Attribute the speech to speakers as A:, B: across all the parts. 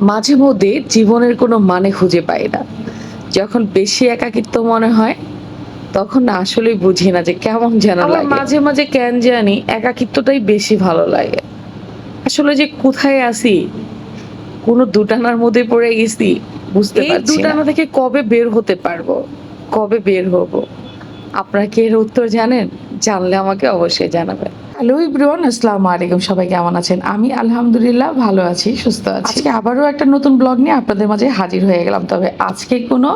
A: মাঝে মধ্যে জীবনের কোনো মানে খুঁজে পাই না। যখন বেশি একাকিত্ব মনে হয় তখন না আসলেই বুঝি না যে কেমন যেন লাগে। মাঝে মাঝে কেন জানি একাকিত্বটাই বেশি ভালো লাগে। আসলে যে কোথায় আছি কোনো দুটানার মধ্যে পড়ে গেছি বুঝতে পারছি
B: দুটানা
A: দুটানা থেকে কবে বের হতে পারব? কবে বের হব? আপনারা কি এর উত্তর জানেন? জানলে আমাকে অবশ্যই জানাবেন। হ্যালো ইব্রিওয়ান আসসালামু আলাইকুম সবাই কেমন আছেন? আমি আলহামদুলিল্লাহ ভালো আছি সুস্থ আছি। আজকে আবারও একটা নতুন ব্লগ নিয়ে আপনাদের মাঝে হাজির হয়ে গেলাম। তবে আজকে কোনো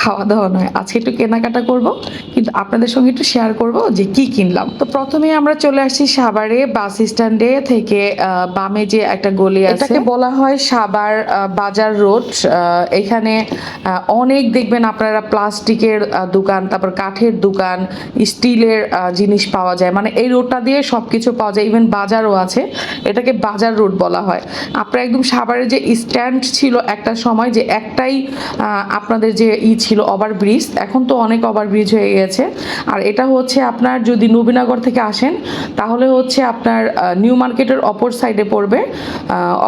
A: খাওয়া দাওয়া নয়। আজকে একটু কেনাকাটা করব কিন্তু আপনাদের সঙ্গে একটু শেয়ার করব যে কি কিনলাম। তো প্রথমে আমরা চলে আসছি সাভারে বাস স্ট্যান্ডে থেকে আহ, বামে যে একটা গলি আছে। এটাকে বলা হয় সাভার আহ, বাজার রোড। এখানে অনেক দেখবেন আপনারা প্লাস্টিকের দোকান তারপর কাঠের দোকান স্টিলের জিনিস পাওয়া যায়। মানে এই রোডটা দিয়ে সবকিছু পাওয়া যায় ইভেন বাজারও আছে। এটাকে বাজার রোড বলা হয়। আপনার একদম সাভারের যে স্ট্যান্ড ছিল একটা সময় যে একটাই আপনাদের যে ই ছিল ওভার ব্রিজ এখন তো অনেক ওভার ব্রিজ হয়ে গেছে। আর এটা হচ্ছে আপনার যদি নবীনগর থেকে আসেন, তাহলে হচ্ছে আপনার নিউ মার্কেটের অপর সাইডে পড়বে।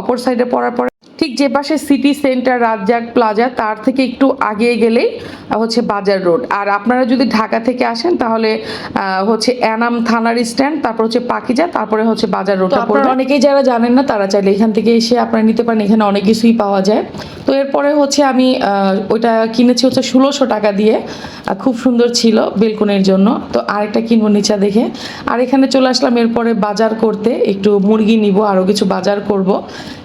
A: অপর সাইডে পড়ার পরে ঠিক যে পাশে সিটি সেন্টার রাজ্জাক প্লাজা তার থেকে একটু আগে গেলেই হচ্ছে বাজার রোড আর আপনারা যদি ঢাকা থেকে আসেন তাহলে আহ, হচ্ছে অ্যানাম থানার স্ট্যান্ড তারপর হচ্ছে পাকিজা তারপরে হচ্ছে বাজার রোড পড়বে। অনেকেই যারা জানেন না তারা চাইলে এখান থেকে এসে আপনারা নিতে পারেন এখানে অনেক কিছুই পাওয়া যায়। তো এরপরে হচ্ছে আমি ওইটা কিনেছি হচ্ছে ষোলোশো টাকা দিয়ে খুব সুন্দর ছিল বেলকুনের জন্য। তো আরেকটা কিনবো নিচা দেখে। আর এখানে চলে আসলাম এরপরে বাজার করতে, একটু মুরগি নিব আরও কিছু বাজার করব।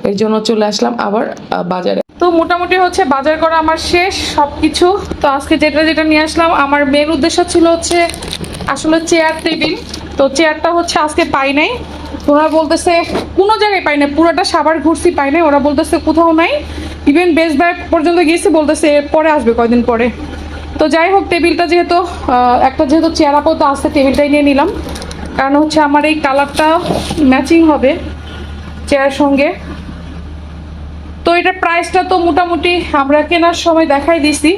A: এর জন্য চলে আসলাম আবার বাজারে।
B: তো মোটামুটি হচ্ছে বাজার করা আমার শেষ সব কিছু তো আজকে যেটা যেটা নিয়ে আসলাম, আমার মেন উদ্দেশ্য ছিল হচ্ছে আসলে চেয়ার টেবিল তো চেয়ারটা হচ্ছে আজকে পাই নাই। ওরা বলতেছে, কোনো জায়গায় পাই নাই, পুরোটা সাবার ঘুরছি পাই নাই। ওরা বলতেছে কোথাও নাই। ইভেন বেস্ট বাই পর্যন্ত গিয়েছি, বলতেছে পরে আসবে, কয়দিন পরে। তো যাই হোক, টেবিলটা যেহেতু একটা যেহেতু চেয়ার আপাতত আসছে টেবিলটাই নিয়ে নিলাম। কারণ হচ্ছে আমার এই কালারটা ম্যাচিং হবে চেয়ারের সঙ্গে। তো এটা প্রাইসটা তো মোটামুটি আমরা কেনার সময় দেখাই দিছি।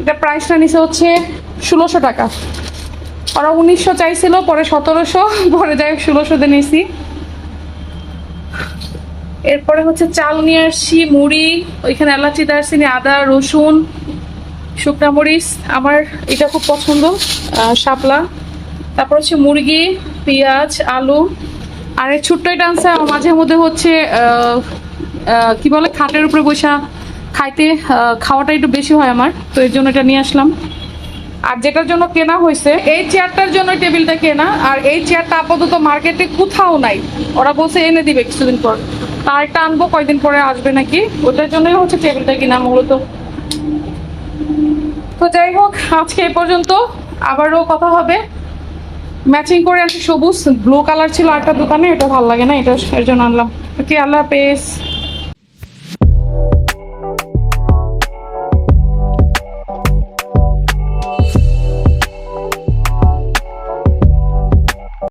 B: এটা প্রাইসটা নিচে হচ্ছে ষোলোশো টাকা। ওরা উনিশশো চাইছিল, পরে সতেরোশো, পরে যাই হোক ষোলোশোতে নিয়েছি এরপরে হচ্ছে চাল নিয়ে আসছি, মুড়ি, ওইখানে এলাচি, দারচিনি, আদা, রসুন, শুকনা মরিচ, আমার এটা খুব পছন্দ শাপলা। তারপর হচ্ছে মুরগি, পেঁয়াজ, আলু। আর এই ছোট্ট এটা আনছে, মাঝে মধ্যে হচ্ছে কি বলে, খাটের উপরে বসা খাইতে খাওয়াটা একটু বেশি হয় আমার, তো এর জন্য এটা নিয়ে আসলাম। আর যেটার জন্য কেনা হয়েছে, এই চেয়ারটার জন্য টেবিলটা কেনা, আর এই চেয়ারটা আপাতত মার্কেটে কোথাও নাই। ওরা বলছে এনে দিবে কিছুদিন পর। আর একটা আনব, কয়দিন পরে আসবে নাকি? ওটার জন্যই হচ্ছে টেবিলটা কিনা মূলত। তো যাই হোক, আজকে এ পর্যন্ত। আবারও কথা হবে। ম্যাচিং করে আছে সবুজ ব্লু কালার ছিল একটা দোকানে, এটা ভালো লাগে না, এটা এর জন্য আনলাম। ওকে আল্লাহ হাফেজ।